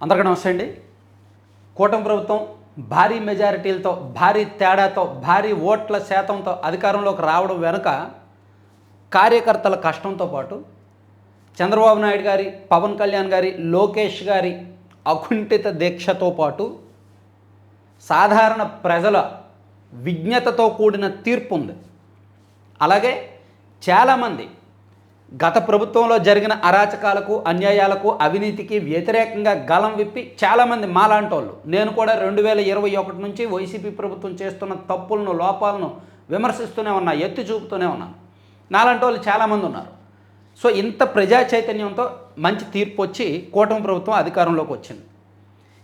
అందరికీ నమస్తే అండి. కూటమి ప్రభుత్వం భారీ మెజారిటీలతో భారీ తేడాతో భారీ ఓట్ల శాతంతో అధికారంలోకి రావడం వెనుక కార్యకర్తల కష్టంతో పాటు చంద్రబాబు నాయుడు గారి పవన్ కళ్యాణ్ గారి లోకేష్ గారి అకుంఠిత దీక్షతో పాటు సాధారణ ప్రజల విజ్ఞతతో కూడిన తీర్పు ఉంది. అలాగే చాలామంది గత ప్రభుత్వంలో జరిగిన అరాచకాలకు అన్యాయాలకు అవినీతికి వ్యతిరేకంగా గలం విప్పి చాలామంది మాలాంటోళ్ళు. నేను కూడా రెండు వేల ఇరవై ఒకటి నుంచి వైసీపీ ప్రభుత్వం చేస్తున్న తప్పులను లోపాలను విమర్శిస్తూనే ఉన్నా ఎత్తి చూపుతూనే ఉన్నాను నాలాంటి వాళ్ళు చాలామంది ఉన్నారు. సో ఇంత ప్రజా చైతన్యంతో మంచి తీర్పు వచ్చి కూటమి ప్రభుత్వం అధికారంలోకి వచ్చింది.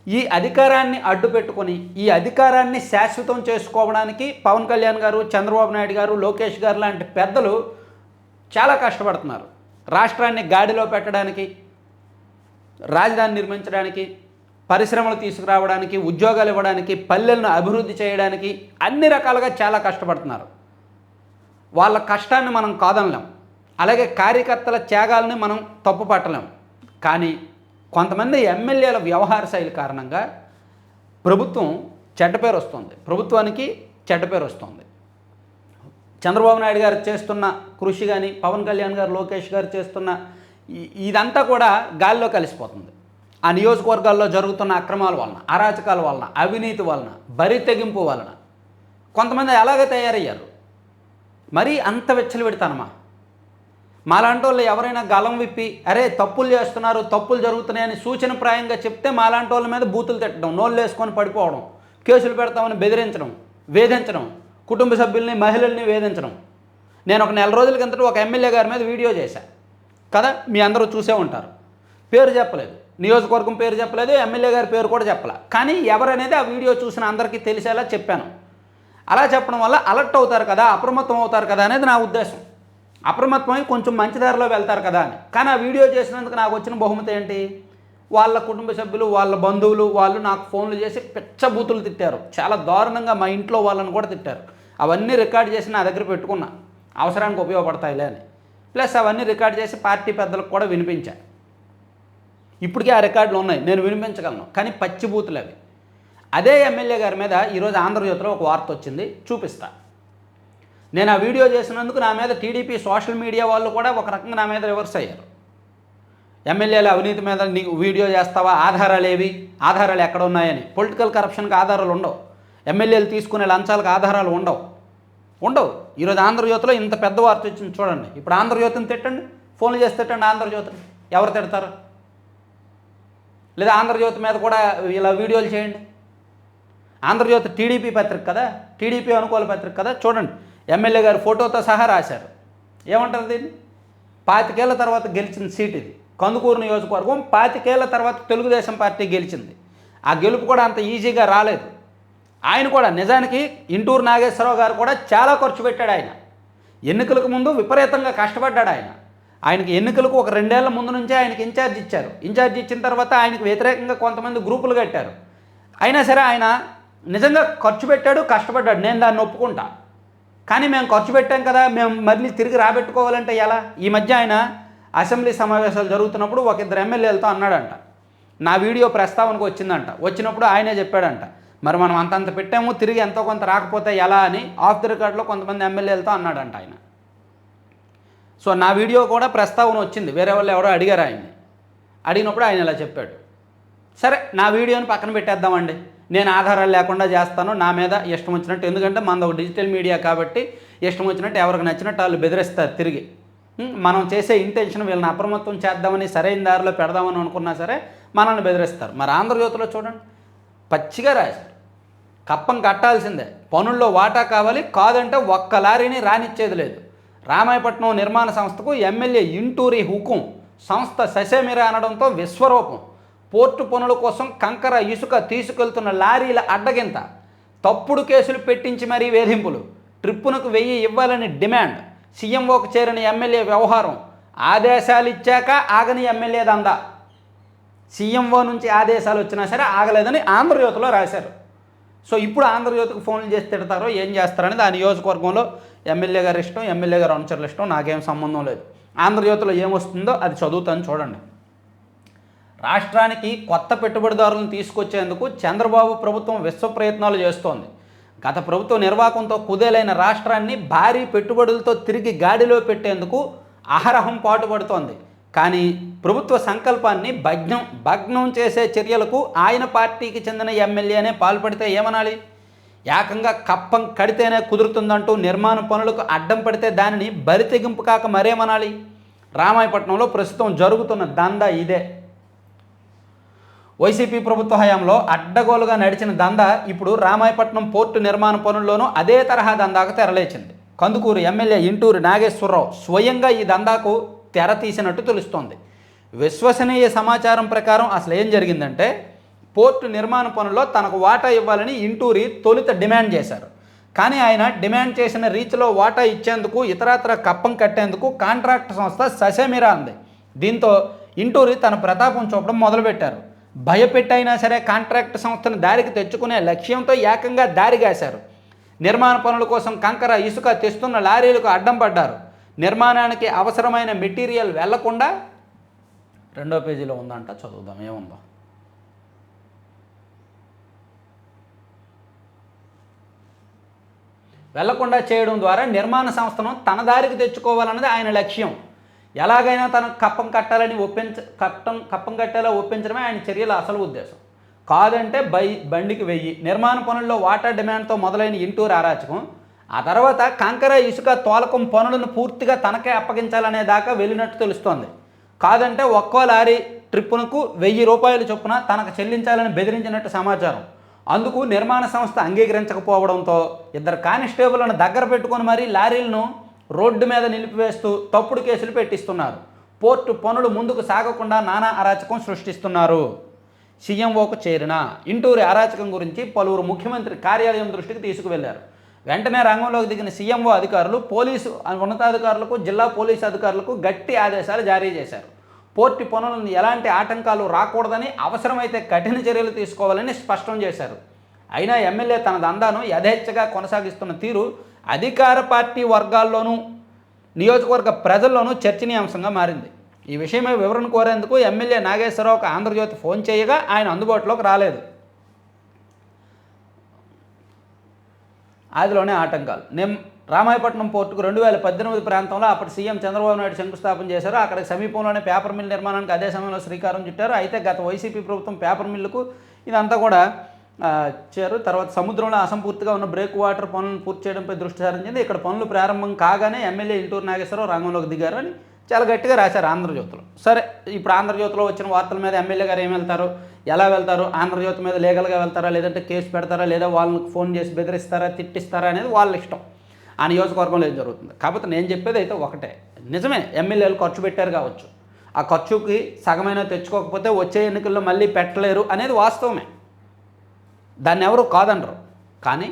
ఈ అధికారాన్ని అడ్డు పెట్టుకొని ఈ అధికారాన్ని శాశ్వతం చేసుకోవడానికి పవన్ కళ్యాణ్ గారు చంద్రబాబు నాయుడు గారు లోకేష్ గారు లాంటి పెద్దలు చాలా కష్టపడుతున్నారు. రాష్ట్రాన్ని గాడిలో పెట్టడానికి రాజధాని నిర్మించడానికి పరిశ్రమలు తీసుకురావడానికి ఉద్యోగాలు ఇవ్వడానికి పల్లెలను అభివృద్ధి చేయడానికి అన్ని రకాలుగా చాలా కష్టపడుతున్నారు. వాళ్ళ కష్టాన్ని మనం కాదనలేం. అలాగే కార్యకర్తల త్యాగాలని మనం తప్పు పట్టలేం. కానీ కొంతమంది ఎమ్మెల్యేల వ్యవహార శైలి కారణంగా ప్రభుత్వం చెడ్డ పేరు వస్తుంది. ప్రభుత్వానికి చెడ్డ పేరు వస్తుంది. చంద్రబాబు నాయుడు గారు చేస్తున్న కృషి కానీ పవన్ కళ్యాణ్ గారు లోకేష్ గారు చేస్తున్న ఇదంతా కూడా గాలిలో కలిసిపోతుంది. ఆ నియోజకవర్గాల్లో జరుగుతున్న అక్రమాల వలన అరాచకాల వలన అవినీతి వలన బరి తెగింపు వలన కొంతమంది ఎలాగ తయారయ్యారు? మరీ అంత విచ్చలవిడతానమా? మాలాంటి వాళ్ళు ఎవరైనా గలం విప్పి అరే తప్పులు చేస్తున్నారు తప్పులు జరుగుతున్నాయని సూచనప్రాయంగా చెప్తే మాలాంటి వాళ్ళ మీద బూతులు తిట్టడం నోళ్ళు వేసుకొని పడిపోవడం కేసులు పెడతామని బెదిరించడం వేధించడం కుటుంబ సభ్యుల్ని మహిళల్ని వేధించడం. నేను ఒక నెల రోజుల కిందట ఒక ఎమ్మెల్యే గారి మీద వీడియో చేశా. కదా మీ అందరూ చూసే ఉంటారు. పేరు చెప్పలేదు. నియోజకవర్గం పేరు చెప్పలేదు ఎమ్మెల్యే గారి పేరు కూడా చెప్పలే. కానీ ఎవరనేది ఆ వీడియో చూసిన అందరికీ తెలిసేలా చెప్పాను. అలా చెప్పడం వల్ల అలర్ట్ అవుతారు కదా అప్రమత్తం అవుతారు కదా అనేది నా ఉద్దేశం. అప్రమత్తమై కొంచెం మంచి దారిలో వెళ్తారు కదా అని. కానీ ఆ వీడియో చేసినందుకు నాకు వచ్చిన బహుమతి ఏంటి? వాళ్ళ కుటుంబ సభ్యులు వాళ్ళ బంధువులు వాళ్ళు నాకు ఫోన్లు చేసి పిచ్చబూతులు తిట్టారు. చాలా దారుణంగా మా ఇంట్లో వాళ్ళని కూడా తిట్టారు. అవన్నీ రికార్డ్ చేసి నా దగ్గర పెట్టుకున్నా. అవసరానికి ఉపయోగపడతాయిలే అని. ప్లస్ అవన్నీ రికార్డ్ చేసి పార్టీ పెద్దలకు కూడా వినిపించా. ఇప్పటికే ఆ రికార్డులు ఉన్నాయి. నేను వినిపించగలను. కానీ పచ్చి బూతులు అవి. అదే ఎమ్మెల్యే గారి మీద ఈరోజు ఆంధ్రజ్యోతిలో ఒక వార్త వచ్చింది. చూపిస్తా. నేను ఆ వీడియో చేసినందుకు నా మీద టీడీపీ సోషల్ మీడియా వాళ్ళు కూడా ఒక రకంగా నా మీద రివర్స్ అయ్యారు. ఎమ్మెల్యేల అవినీతి మీద నీకు వీడియో చేస్తావా? ఆధారాలు ఏవి? ఆధారాలు ఎక్కడ ఉన్నాయని పొలిటికల్ కరప్షన్కి ఆధారాలు ఉండవు. ఎమ్మెల్యేలు తీసుకునే లంచాలకు ఆధారాలు ఉండవు. ఉండవు. ఈరోజు ఆంధ్రజ్యోతిలో ఇంత పెద్ద వార్త వచ్చింది చూడండి. ఇప్పుడు ఆంధ్రజ్యోతిని తిట్టండి. ఫోన్లు చేసి తిట్టండి ఆంధ్రజ్యోతిని. ఎవరు తిడతారు? లేదా ఆంధ్రజ్యోతి మీద కూడా ఇలా వీడియోలు చేయండి. ఆంధ్రజ్యోతి టీడీపీ పత్రిక కదా? టీడీపీ అనుకూల పత్రిక కదా? చూడండి. ఎమ్మెల్యే గారు ఫోటోతో సహా రాశారు. ఏమంటారు దీన్ని? పాతికేళ్ళ తర్వాత గెలిచిన సీట్ ఇది. కందుకూరు నియోజకవర్గం పాతికేళ్ళ తర్వాత తెలుగుదేశం పార్టీ గెలిచింది. ఆ గెలుపు కూడా అంత ఈజీగా రాలేదు. ఆయన కూడా నిజానికి ఇంటూరు నాగేశ్వరరావు గారు కూడా చాలా ఖర్చు పెట్టాడు ఆయన. ఎన్నికలకు ముందు విపరీతంగా కష్టపడ్డాడు ఆయన. ఆయనకి ఎన్నికలకు ఒక రెండేళ్ళ ముందు నుంచే ఆయనకి ఇన్ఛార్జ్ ఇచ్చారు. ఇన్ఛార్జ్ ఇచ్చిన తర్వాత ఆయనకు వ్యతిరేకంగా కొంతమంది గ్రూపులు కట్టారు. అయినా సరే ఆయన నిజంగా ఖర్చు పెట్టాడు కష్టపడ్డాడు. నేను దాన్ని ఒప్పుకుంటా. కానీ మేము ఖర్చు పెట్టాం కదా మేము మళ్ళీ తిరిగి రాబెట్టుకోవాలంటే ఎలా? ఈ మధ్య ఆయన అసెంబ్లీ సమావేశాలు జరుగుతున్నప్పుడు ఒక ఇద్దరు ఎమ్మెల్యేలతో అన్నాడంట. నా వీడియో ప్రస్తావనకు వచ్చిందంట. వచ్చినప్పుడు ఆయనే చెప్పాడంట. మరి మనం అంతంత పెట్టాము తిరిగి ఎంతో కొంత రాకపోతే ఎలా అని ఆఫ్ ది రికార్డ్లో కొంతమంది ఎమ్మెల్యేలతో అన్నాడంట ఆయన. సో నా వీడియో కూడా ప్రస్తావన వచ్చింది. వేరే వాళ్ళు ఎవరో అడిగారు ఆయన్ని. అడిగినప్పుడు ఆయన ఇలా చెప్పాడు. సరే నా వీడియోని పక్కన పెట్టేద్దామండి. నేను ఆధారాలు లేకుండా చేస్తాను నా మీద ఇష్టం వచ్చినట్టు. ఎందుకంటే మనది ఒక డిజిటల్ మీడియా కాబట్టి ఇష్టం వచ్చినట్టు ఎవరికి నచ్చినట్టు వాళ్ళు బెదిరిస్తారు తిరిగి. మనం చేసే ఇంటెన్షన్ వీళ్ళని అప్రమత్తం చేద్దామని సరైన దారిలో పెడదామని అనుకున్నా సరే మనల్ని బెదిరిస్తారు. మరి ఆంధ్రజ్యోతిలో చూడండి. పచ్చిగా రాశారు. కప్పం కట్టాల్సిందే. పనుల్లో వాటా కావాలి కాదంటే ఒక్క లారీని రానిచ్చేది లేదు. రామాయపట్నం నిర్మాణ సంస్థకు ఎమ్మెల్యే ఇంటూరి హుకుం సంస్థ ససేమిరా అనడంతో విశ్వరూపం. పోర్టు పనుల కోసం కంకర ఇసుక తీసుకెళ్తున్న లారీల అడ్డగింత. తప్పుడు కేసులు పెట్టించి మరీ వేధింపులు. ట్రిప్పునకు వెయ్యి ఇవ్వాలని డిమాండ్. సీఎంఓకు చేరిన ఎమ్మెల్యే వ్యవహారం ఆదేశాలు ఇచ్చాక ఆగని ఎమ్మెల్యే దందా. సీఎంఓ నుంచి ఆదేశాలు వచ్చినా సరే ఆగలేదని ఆంధ్రజ్యోతిలో రాశారు. సో ఇప్పుడు ఆంధ్రజ్యోతికి ఫోన్లు చేసి తిడతారో ఏం చేస్తారని ఆ నియోజకవర్గంలో ఎమ్మెల్యే గారి ఇష్టం ఎమ్మెల్యే గారు అనుచరుల ఇష్టం నాకేం సంబంధం లేదు. ఆంధ్రజ్యోతిలో ఏమొస్తుందో అది చదువుతాను చూడండి. రాష్ట్రానికి కొత్త పెట్టుబడిదారులను తీసుకొచ్చేందుకు చంద్రబాబు ప్రభుత్వం విశ్వ ప్రయత్నాలు చేస్తోంది. గత ప్రభుత్వ నిర్వాహకంతో కుదేలైన రాష్ట్రాన్ని భారీ పెట్టుబడులతో తిరిగి గాడిలో పెట్టేందుకు అహరహం పాటుపడుతోంది. కానీ ప్రభుత్వ సంకల్పాన్ని భగ్నం భగ్నం చేసే చర్యలకు ఆయన పార్టీకి చెందిన ఎమ్మెల్యేనే పాల్పడితే ఏమనాలి? ఏకంగా కప్పం కడితేనే కుదురుతుందంటూ నిర్మాణ పనులకు అడ్డం పడితే దానిని బరితెగింపు కాక మరేమనాలి? రామాయపట్నంలో ప్రస్తుతం జరుగుతున్న దందా ఇదే. వైసీపీ ప్రభుత్వ హయాంలో అడ్డగోలుగా నడిచిన దందా ఇప్పుడు రామాయపట్నం పోర్టు నిర్మాణ పనుల్లోనూ అదే తరహా దందాకు తెరలేచింది. కందుకూరు ఎమ్మెల్యే ఇంటూరు నాగేశ్వరరావు స్వయంగా ఈ దందాకు తెర తీసినట్టు తెలుస్తోంది. విశ్వసనీయ సమాచారం ప్రకారం అసలు ఏం జరిగిందంటే పోర్టు నిర్మాణ పనుల్లో తనకు వాటా ఇవ్వాలని ఇంటూరి తొలుత డిమాండ్ చేశారు. కానీ ఆయన డిమాండ్ చేసిన రీచ్లో వాటా ఇచ్చేందుకు ఇతరత్ర కప్పం కట్టేందుకు కాంట్రాక్ట్ సంస్థ ససేమిరా అంది. దీంతో ఇంటూరి తన ప్రతాపం చూపడం మొదలుపెట్టారు. భయపెట్టైనా సరే కాంట్రాక్ట్ సంస్థను దారికి తెచ్చుకునే లక్ష్యంతో ఏకంగా దారిగాశారు నిర్మాణ పనుల కోసం కంకర ఇసుక తెస్తున్న లారీలకు అడ్డం పడ్డారు. నిర్మాణానికి అవసరమైన మెటీరియల్ వెళ్ళకుండా రెండో పేజీలో ఉందంట చదువుదాం ఏముందో. వెళ్ళకుండా చేయడం ద్వారా నిర్మాణ సంస్థను తన దారికి తెచ్చుకోవాలన్నది ఆయన లక్ష్యం. ఎలాగైనా తను కప్పం కట్టాలని ఒప్పించ కట్టం కప్పం కట్టేలా ఒప్పించడమే ఆయన చర్యల అసలు ఉద్దేశం. కాదంటే బై బండికి వెయ్యి. నిర్మాణ పనుల్లో వాటర్ డిమాండ్తో మొదలైన ఇంటూరు అరాచకం ఆ తర్వాత కంకర ఇసుక తోలకం పనులను పూర్తిగా తనకే అప్పగించాలనే దాకా వెళ్ళినట్టు తెలుస్తోంది. కాదంటే ఒక్కో లారీ ట్రిప్పునకు వెయ్యి రూపాయలు చొప్పున తనకు చెల్లించాలని బెదిరించినట్టు సమాచారం. అందుకు నిర్మాణ సంస్థ అంగీకరించకపోవడంతో ఇద్దరు కానిస్టేబుల్ను దగ్గర పెట్టుకొని మరీ లారీలను రోడ్డు మీద నిలిపివేస్తూ తప్పుడు కేసులు పెట్టిస్తున్నారు. పోర్టు పనులు ముందుకు సాగకుండా నానా అరాచకం సృష్టిస్తున్నారు. సీఎంఓకు చేరిన ఇంటూరి అరాచకం గురించి పలువురు ముఖ్యమంత్రి కార్యాలయం దృష్టికి తీసుకువెళ్ళారు. వెంటనే రంగంలోకి దిగిన సీఎంఓ అధికారులు పోలీసు ఉన్నతాధికారులకు జిల్లా పోలీసు అధికారులకు గట్టి ఆదేశాలు జారీ చేశారు. పోర్టు పనులను ఎలాంటి ఆటంకాలు రాకూడదని అవసరమైతే కఠిన చర్యలు తీసుకోవాలని స్పష్టం చేశారు. అయినా ఎమ్మెల్యే తన దందాను యథేచ్ఛగా కొనసాగిస్తున్న తీరు అధికార పార్టీ వర్గాల్లోనూ నియోజకవర్గ ప్రజల్లోనూ చర్చనీయాంశంగా మారింది. ఈ విషయమై వివరణ కోరేందుకు ఎమ్మెల్యే నాగేశ్వరరావుకు ఆంధ్రజ్యోతి ఫోన్ చేయగా ఆయన అందుబాటులోకి రాలేదు. అదిలోనే ఆటంకాలు. నిమ్ రామాయపట్నం పోర్టుకు రెండు వేల పద్దెనిమిది ప్రాంతంలో అప్పటి సీఎం చంద్రబాబు నాయుడు శంకుస్థాపన చేశారు. అక్కడ సమీపంలోనే పేపర్ మిల్ నిర్మాణానికి అదే సమయంలో శ్రీకారం చుట్టారు. అయితే గత వైసీపీ ప్రభుత్వం పేపర్ మిల్లుకు ఇదంతా కూడా ఇచ్చారు తర్వాత సముద్రంలో అసంపూర్తిగా ఉన్న బ్రేక్ వాటర్ పనులను పూర్తి చేయడంపై దృష్టి సారించింది. ఇక్కడ పనులు ప్రారంభం కాగానే ఎమ్మెల్యే ఇంటూరు నాగేశ్వరరావు రంగంలోకి దిగారు అని చాలా గట్టిగా రాశారు ఆంధ్రజ్యోతిలో. సరే ఇప్పుడు ఆంధ్రజ్యోతిలో వచ్చిన వార్తల మీద ఎమ్మెల్యే గారు ఏం వెళ్తారు? ఎలా వెళ్తారు? ఆంధ్రజ్యోతి మీద లీగల్గా వెళ్తారా? లేదంటే కేసు పెడతారా? లేదా వాళ్ళకి ఫోన్ చేసి బెదిరిస్తారా? తిట్టిస్తారా? అనేది వాళ్ళ ఇష్టం. ఆ నియోజకవర్గంలో ఏం జరుగుతుంది? కాకపోతే నేను చెప్పేది అయితే ఒకటే. నిజమే ఎమ్మెల్యేలు ఖర్చు పెట్టారు కావచ్చు. ఆ ఖర్చుకి సగమైన తెచ్చుకోకపోతే వచ్చే ఎన్నికల్లో మళ్ళీ పెట్టలేరు అనేది వాస్తవమే. దాన్ని ఎవరు కాదనరు. కానీ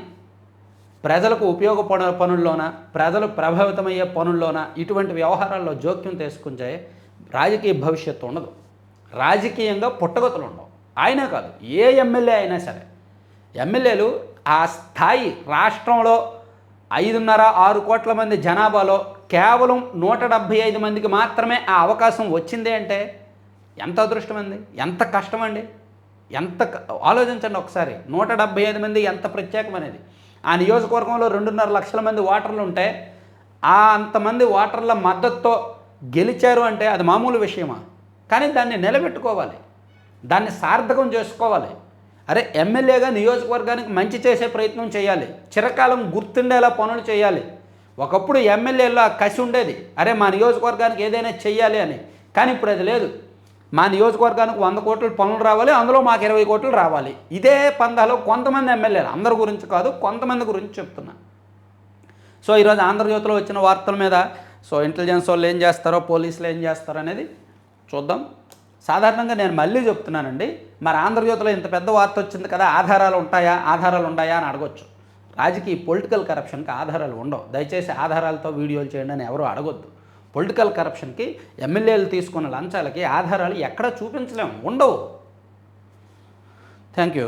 ప్రజలకు ఉపయోగపడ పనుల్లోన ప్రజలు ప్రభావితమయ్యే పనుల్లోన ఇటువంటి వ్యవహారాల్లో జోక్యం తీసుకుంటే రాజకీయ భవిష్యత్తు ఉండదు. రాజకీయంగా పుట్టగతులు ఉండవు. ఆయనే కాదు ఏ ఎమ్మెల్యే అయినా సరే. ఎమ్మెల్యేలు ఆ స్థాయి రాష్ట్రంలో ఐదున్నర ఆరు కోట్ల మంది జనాభాలో కేవలం నూట డెబ్భై ఐదు మందికి మాత్రమే ఆ అవకాశం వచ్చింది అంటే ఎంత అదృష్టం అండి? ఎంత కష్టం అండి? ఎంత ఆలోచించండి ఒకసారి. నూట డెబ్భై ఐదు మంది ఎంత ప్రత్యేకమైనది ఆ నియోజకవర్గంలో రెండున్నర లక్షల మంది ఓటర్లు ఉంటే ఆ అంతమంది ఓటర్ల మద్దతుతో గెలిచారు అంటే అది మామూలు విషయమా? కానీ దాన్ని నిలబెట్టుకోవాలి. దాన్ని సార్థకం చేసుకోవాలి. అరే ఎమ్మెల్యేగా నియోజకవర్గానికి మంచి చేసే ప్రయత్నం చేయాలి. చిరకాలం గుర్తుండేలా పనులు చేయాలి. ఒకప్పుడు ఎమ్మెల్యేలో కసి ఉండేది. అరే మా నియోజకవర్గానికి ఏదైనా చెయ్యాలి అని. కానీ ఇప్పుడు అది లేదు. మా నియోజకవర్గానికి వంద కోట్లు పనులు రావాలి అందులో మాకు ఇరవై కోట్లు రావాలి. ఇదే పందాలో కొంతమంది ఎమ్మెల్యేలు అందరి గురించి కాదు కొంతమంది గురించి చెప్తున్నా. సో ఈరోజు ఆంధ్రజ్యోతిలో వచ్చిన వార్తల మీద సో ఇంటెలిజెన్స్ వాళ్ళు ఏం చేస్తారో పోలీసులు ఏం చేస్తారో అనేది చూద్దాం. సాధారణంగా నేను మళ్ళీ చెప్తున్నానండి మరి ఆంధ్రజ్యోతిలో ఇంత పెద్ద వార్త వచ్చింది కదా ఆధారాలు ఉంటాయా ఆధారాలు ఉంటాయా అని అడగొచ్చు. రాజకీయ పొలిటికల్ కరప్షన్కి ఆధారాలు ఉండవు. దయచేసి ఆధారాలతో వీడియోలు చేయండి అని ఎవరు అడగొద్దు. పొలిటికల్ కరప్షన్కి ఎమ్మెల్యేలు తీసుకున్న లంచాలకి ఆధారాలు ఎక్కడ చూపించలేము ఉండవు. Thank you